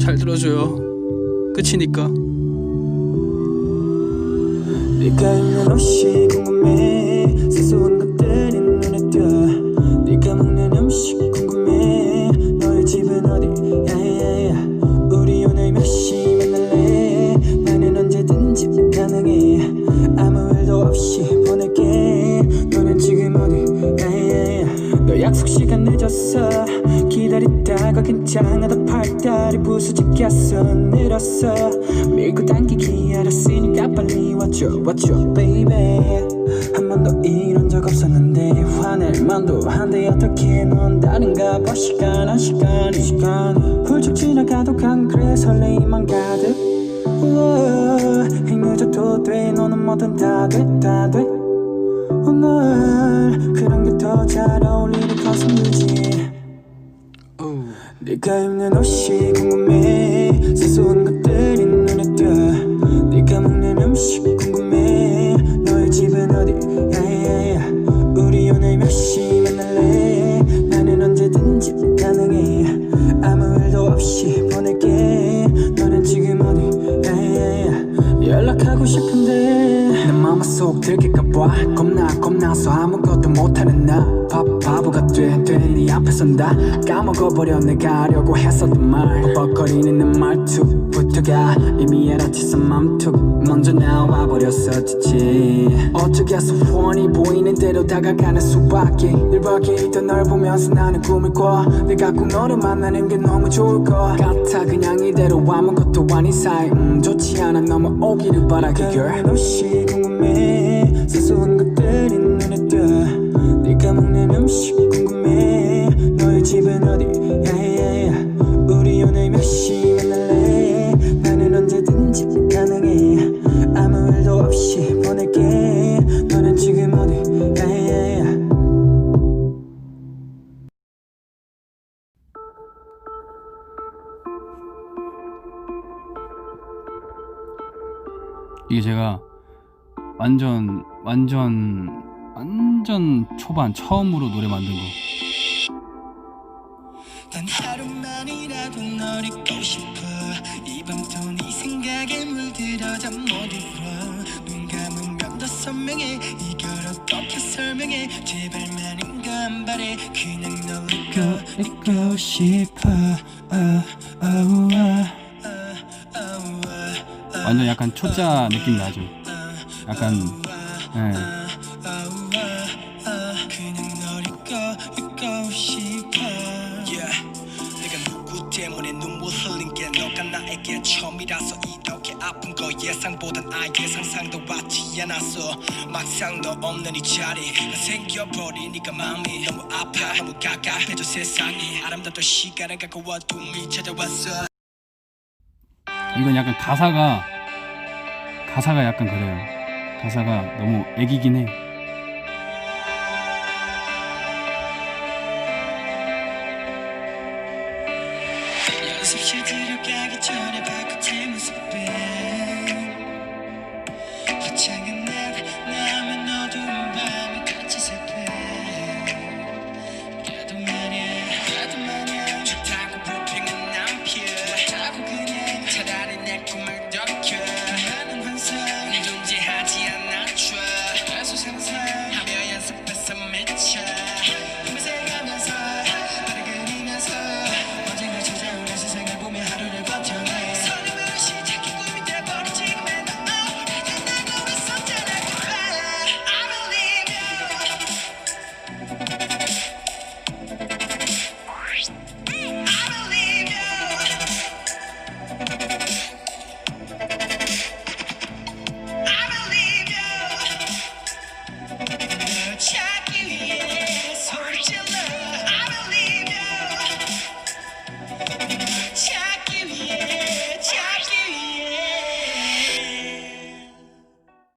잘 들어줘요. 끝이니까. 네가 입는 옷이 궁금해. 사소한 것들이 눈에 띄어. 네가 먹는 음식 궁금해. 너의 집은 어디? 야야야 우리 오늘 몇 시 만날래? 나는 언제든지 가능해. 아무 일도 없이 보낼게. 너는 지금 어디? 야야야. 너 약속 시간 늦었어 기다리다가 괜찮아도 팔다리 부서지겠어. 늘었어. 밀고 당기기 알았으니까 빨리 와줘 와줘 baby. 한 번도 이런 적 없었는데 화낼 만도 한데 어떻게 넌 다른가 봐. 시간 한 시간 이 시간. 훌쩍 지나가도 간 그래 설레임만 가득. 행늦어도 돼. 너는 뭐든 다 돼 다돼. 오늘 그런 게 더 잘 어울리는 어우. 네가 입는 옷이 궁금해. 사소한 것들이 눈에 띄어. 네가 먹는 음식 봐. 겁나 겁나서 아무것도 못하는 나. 바, 바보가 돼돼네 앞에 선다 까먹어버려. 내가 하려고 했었던 말. 벅벅거리는 내 말투부터가 이미 알아챘어 맘툭. 먼저 나와 버렸었지 어쩌겠어 훤히 보이는 대로 다가가는 수밖에 늘 밖에 있던 널 보면서 나는 꿈을 꿔. 내가 꼭 너를 만나는 게 너무 좋을 것 같아. 그냥 이대로 아무것도 아닌 사이. 음 좋지 않아. 넘어오기를 바라게 girl. 옷이 궁금해 사소한 것들이 눈에 띄어. 네가 먹는 음식 궁금해. 너의 집은 어디? 야야야 우리 오늘 몇 시 만날래? 나는 언제든지 가능해. 아무 일도 없이 보낼게. 너는 지금 어디? 야야야. 이게 제가 완전 완전 완전 초반 처음으로 노래 만든 거. 단 하루만이라도 널 잊고 싶어. 이 밤도 네 생각에 물들어 잠못 이뤄 눈 감으면 더 선명해 이걸 어떻게 설명해? 제발만인가 한 바래 그냥 널 잊고 잊고 싶어. 어, 어, 어, 완전 약간 초짜 느낌 나죠. 약간 예상보단 아예 상상도 왔지 않았어 막상 너 없는 이 자리 나 생겨버리니까 마음이 너무 아파 너무 가깝해져 세상이 아름답던 시간을 갖고 어둠이 찾아왔어 이건 약간 가사가 가사가 약간 그래요. 가사가 너무 애기긴 해. 연습실 들어가기 전에 발끝의 모습에